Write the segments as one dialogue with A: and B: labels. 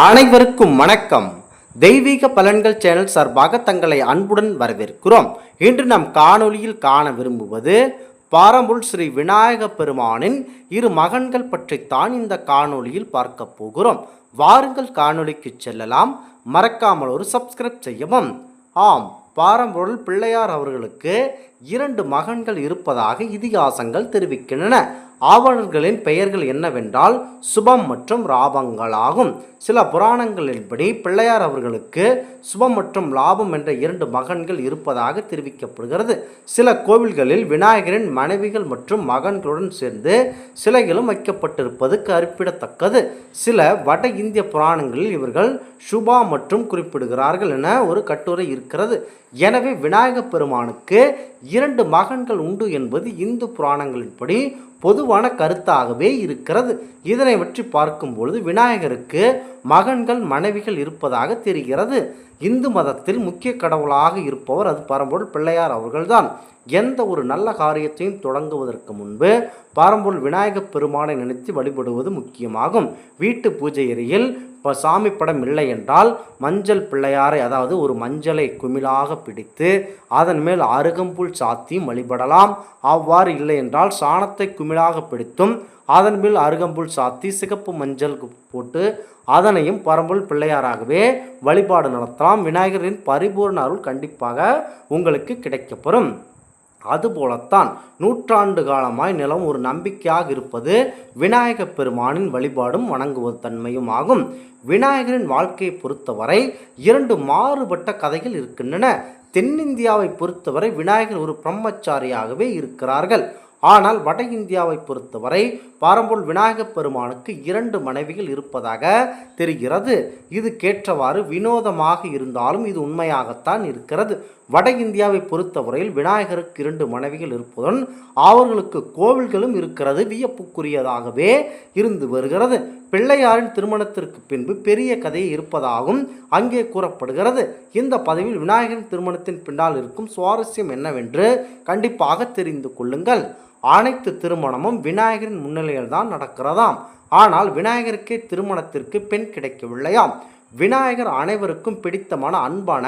A: அனைவருக்கும் வணக்கம். தெய்வீக பலன்கள் சேனல் சார்பாக தங்களை அன்புடன் வரவேற்கிறோம். இன்று நாம் காணொளியில் காண விரும்புவது பாரம்புல் ஸ்ரீ விநாயக பெருமானின் இரு மகன்கள் பற்றித்தான் இந்த காணொளியில் பார்க்க போகிறோம். வாருங்கள் காணொலிக்கு செல்லலாம். மறக்காமல் ஒரு சப்ஸ்கிரைப் செய்யவும். ஆம் பாரம்பொருள் பிள்ளையார் அவர்களுக்கு இரண்டு மகன்கள் இருப்பதாக இதிகாசங்கள் தெரிவிக்கின்றன. ஆவணர்களின் பெயர்கள் என்னவென்றால் சுபம் மற்றும் ராபங்களாகும் சில புராணங்களின்படி பிள்ளையார் அவர்களுக்கு சுபம் மற்றும் லாபம் என்ற இரண்டு மகன்கள் இருப்பதாக தெரிவிக்கப்படுகிறது. சில கோவில்களில் விநாயகரின் மனைவிகள் மற்றும் மகன்களுடன் சேர்ந்து சிலைகளும் வைக்கப்பட்டிருப்பது குறிப்பிடத்தக்கது சில வட இந்திய புராணங்களில் இவர்கள் சுபா மற்றும் குறிப்பிடுகிறார்கள் என ஒரு கட்டுரை இருக்கிறது. எனவே விநாயகப் பெருமானுக்கு இரண்டு மகன்கள் உண்டு என்பது இந்து புராணங்களின்படி பொதுவான கருத்தாகவே இருக்கிறது. இதனை பற்றி பார்க்கும் பொழுது விநாயகருக்கு மகன்கள் மனைவிகள் இருப்பதாக தெரிகிறது. இந்து மதத்தில் முக்கிய கடவுளாக இருப்பவர் அது பரம்பொருள் பிள்ளையார் அவர்கள்தான். எந்த ஒரு நல்ல காரியத்தையும் தொடங்குவதற்கு முன்பு பரம்பொருள் விநாயகப் பெருமானை நினைத்து வழிபடுவது முக்கியமாகும். வீட்டு பூஜை அறையில் இப்போ சாமி படம் இல்லை என்றால் மஞ்சள் பிள்ளையாரை அதாவது ஒரு மஞ்சளை குமிழாக பிடித்து அதன் மேல் அருகம்புல் சாத்தியும் வழிபடலாம். அவ்வாறு இல்லை என்றால் சாணத்தை குமிழாக பிடித்தும் அதன் மேல் அருகம்புல் சாத்தி சிகப்பு மஞ்சள் போட்டு அதனையும் பரம்புல் பிள்ளையாராகவே வழிபாடு நடத்தலாம். விநாயகரின் பரிபூர்ண அருள் கண்டிப்பாக உங்களுக்கு கிடைக்கப்பெறும். அதுபோலத்தான் நூற்றாண்டு காலமாய் நிலம் ஒரு நம்பிக்கையாக இருப்பது விநாயகப் பெருமானின் வழிபாடும் வணங்குவது தன்மையும் ஆகும். விநாயகரின் வாழ்க்கையை பொறுத்தவரை இரண்டு மாறுபட்ட கதைகள் இருக்கின்றன. தென்னிந்தியாவை பொறுத்தவரை விநாயகர் ஒரு பிரம்மச்சாரியாகவே இருக்கிறார்கள். ஆனால் வட இந்தியாவை பொறுத்தவரை பாரம்பூர் விநாயகப் பெருமானுக்கு இரண்டு மனைவிகள் இருப்பதாக தெரிகிறது. இது கேற்றவாறு வினோதமாக இருந்தாலும் இது உண்மையாகத்தான் இருக்கிறது. வட இந்தியாவை பொறுத்தவரையில் விநாயகருக்கு இரண்டு மனைவிகள் இருப்பதுடன் அவர்களுக்கு கோவில்களும் இருக்கிறது. வியப்புக்குரியதாகவே இருந்து வருகிறது. பிள்ளையாரின் திருமணத்திற்கு பின்பு பெரிய கதை இருப்பதாகவும் அங்கே கூறப்படுகிறது. இந்த பதவியில் விநாயகரின் திருமணத்தின் பின்னால் இருக்கும் சுவாரஸ்யம் என்னவென்று கண்டிப்பாக தெரிந்து கொள்ளுங்கள். அனைத்து திருமணமும் விநாயகரின் முன்னிலையில் தான் நடக்கிறதாம். ஆனால் விநாயகருக்கே திருமணத்திற்கு பெண் கிடைக்கவில்லையாம். விநாயகர் அனைவருக்கும் பிடித்தமான அன்பான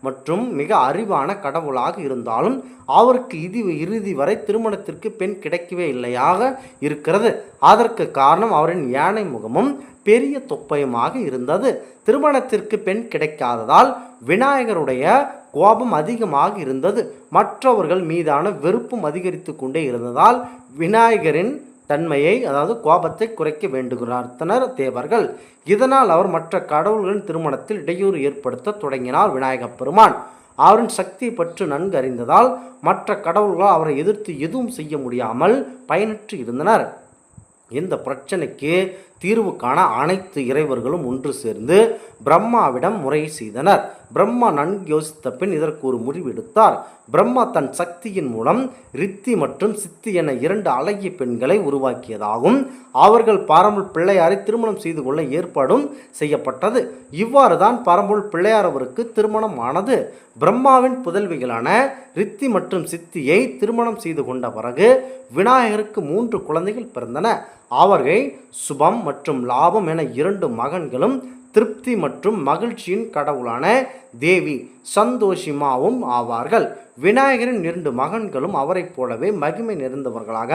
A: மற்றும் மிக அறிவான கடவுளாக இருந்தாலும் அவருக்கு இது இறுதி வரை திருமணத்திற்கு பெண் கிடைக்கவே இல்லையாக இருக்கிறது. அதற்கு காரணம் அவரின் யானை முகமும் பெரிய தொப்பையுமாக இருந்தது. திருமணத்திற்கு பெண் கிடைக்காததால் விநாயகருடைய கோபம் அதிகமாக இருந்தது. மற்றவர்கள் மீதான வெறுப்பும் அதிகரித்து கொண்டே இருந்ததால் விநாயகரின் தன்மையை அதாவது கோபத்தை குறைக்க வேண்டுகிறார்த்தனர் தேவர்கள் இதனால் அவர் மற்ற கடவுள்களின் திருமணத்தில் இடையூறு ஏற்படுத்த தொடங்கினார் விநாயகப் பெருமான். அவரின் சக்தி பற்றி நன்கு அறிந்ததால் மற்ற கடவுள்கள் அவரை எதிர்த்து எதுவும் செய்ய முடியாமல் பயனற்று இருந்தனர். இந்த பிரச்சனைக்கு தீர்வு காண அனைத்து இறைவர்களும் ஒன்று சேர்ந்து பிரம்மாவிடம் முறை செய்தனர். பிரம்மா நன்கு யோசித்த பின் இதற்கு ஒரு முடிவெடுத்தார் பிரம்மா தன் சக்தியின் மூலம் ரித்தி மற்றும் சித்தி என இரண்டு அழகிய பெண்களை உருவாக்கியதாகும். அவர்கள் பாரம்பல் பிள்ளையாரை திருமணம் செய்து கொள்ள ஏற்பாடும் செய்யப்பட்டது. இவ்வாறு தான் பரம்பொருள் பிள்ளையார் அவருக்கு திருமணம் ஆனது பிரம்மாவின் புதல்விகளான ரித்தி மற்றும் சித்தியை திருமணம் செய்து கொண்ட பிறகு விநாயகருக்கு மூன்று குழந்தைகள் பிறந்தன. அவர்கள் சுபம் மற்றும் லாபம் என இரண்டு மகன்களும் திருப்தி மற்றும் மகிழ்ச்சியின் கடவுளான தேவி சந்தோஷிமாவும் ஆவார்கள். விநாயகரின் இரண்டு மகன்களும் அவரைப் போலவே மகிமை நிறைந்தவர்களாக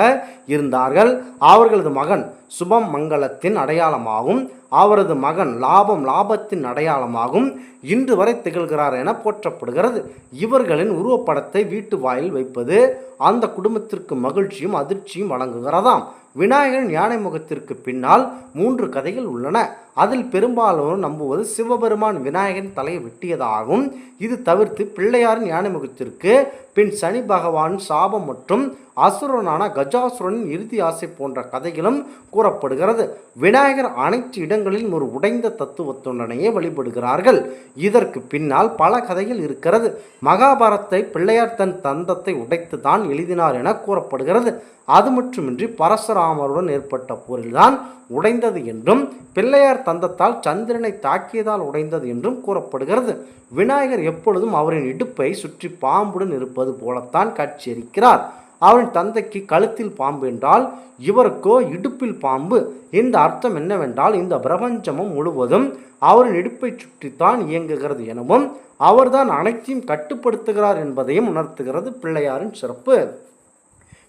A: இருந்தார்கள். அவர்களது மகன் சுபம் மங்களத்தின் அடையாளமாகும். அவரது மகன் லாபம் லாபத்தின் அடையாளமாகும். இன்று வரை திகழ்கிறார் என போற்றப்படுகிறது. இவர்களின் உருவப்படத்தை வீட்டு வாயில் வைப்பது அந்த குடும்பத்திற்கு மகிழ்ச்சியும் அதிர்ச்சியும் வழங்குகிறதாம். விநாயகர் ஞானமுகத்திற்கு பின்னால் மூன்று கதைகள் உள்ளன. அதில் பெரும்பாலும் நம்புவது சிவபெருமான் விநாயகன் தலையை வெட்டியதாகும். இது தவிர்த்து பிள்ளையாரின் ஞானமுகத்திற்கு பின் சனி பகவான் சாபம் மற்றும் அசுரனான கஜாசுரனின் இறுதி ஆசை போன்ற கதைகளும் கூறப்படுகிறது. விநாயகர் அனைத்து இடங்களிலும் ஒரு உடைந்த தத்துவத்துடனேயே வழிபடுகிறார்கள். இதற்கு பின்னால் பல கதைகள் இருக்கிறது. மகாபாரத்தை பிள்ளையார் தன் தந்தத்தை உடைத்து தான் எழுதினார் என கூறப்படுகிறது. அது மட்டுமின்றி பரசுராமருடன் ஏற்பட்ட போரில்தான் உடைந்தது என்றும் பிள்ளையார் தந்தத்தால் சந்திரனை தாக்கியதால் உடைந்தது என்றும் கூறப்படுகிறது. விநாயகர் எப்பொழுதும் அவரின் இடுப்பை சுற்றி பாம்புடன் இருப்பது போலத்தான் காட்சியளிக்கிறார். அவரின் தந்தைக்கு கழுத்தில் பாம்பு என்றால் இவருக்கோ இடுப்பில் பாம்பு. இந்த அர்த்தம் என்னவென்றால் இந்த பிரபஞ்சமும் முழுவதும் அவரின் இடுப்பை சுற்றித்தான் இயங்குகிறது எனவும் அவர்தான் அனைத்தையும் கட்டுப்படுத்துகிறார் என்பதையும் உணர்த்துகிறது பிள்ளையாரின் சிறப்பு.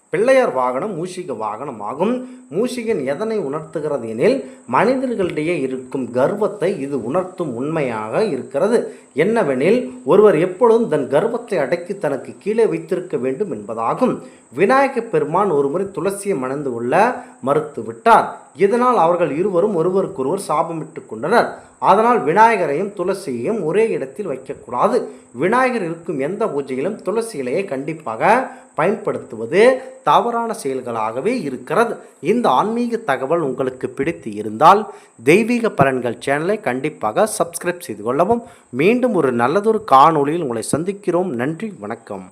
A: பிள்ளையார் வாகனம் மூஷிக வாகனம் ஆகும் மூஷிகன் எதனை உணர்த்துகிறது எனில் மனிதர்களிடையே இருக்கும் கர்வத்தை இது உணர்த்தும் உண்மையாக இருக்கிறது. என்னவெனில் ஒருவர் எப்பொழுதும் தன் கர்வத்தை அடக்கி தனக்கு கீழே வைத்திருக்க வேண்டும் என்பதாகும். விநாயகப் பெருமான் ஒருமுறை துளசியை மணந்து கொள்ள மறுத்துவிட்டார். இதனால் அவர்கள் இருவரும் ஒருவருக்கொருவர் சாபமிட்டு கொண்டனர். அதனால் விநாயகரையும் துளசியையும் ஒரே இடத்தில் வைக்கக்கூடாது. விநாயகர் இருக்கும் எந்த பூஜையிலும் துளசி இலையை கண்டிப்பாக பயன்படுத்துவது தவறான செயல்களாகவே இருக்கிறது. இந்த ஆன்மீக தகவல் உங்களுக்கு பிடித்து இருந்தால் தெய்வீக பலன்கள் சேனலை கண்டிப்பாக சப்ஸ்கிரைப் செய்து கொள்ளவும். மீண்டும் ஒரு நல்லதொரு காணொளியில் உங்களை சந்திக்கிறோம். நன்றி வணக்கம்.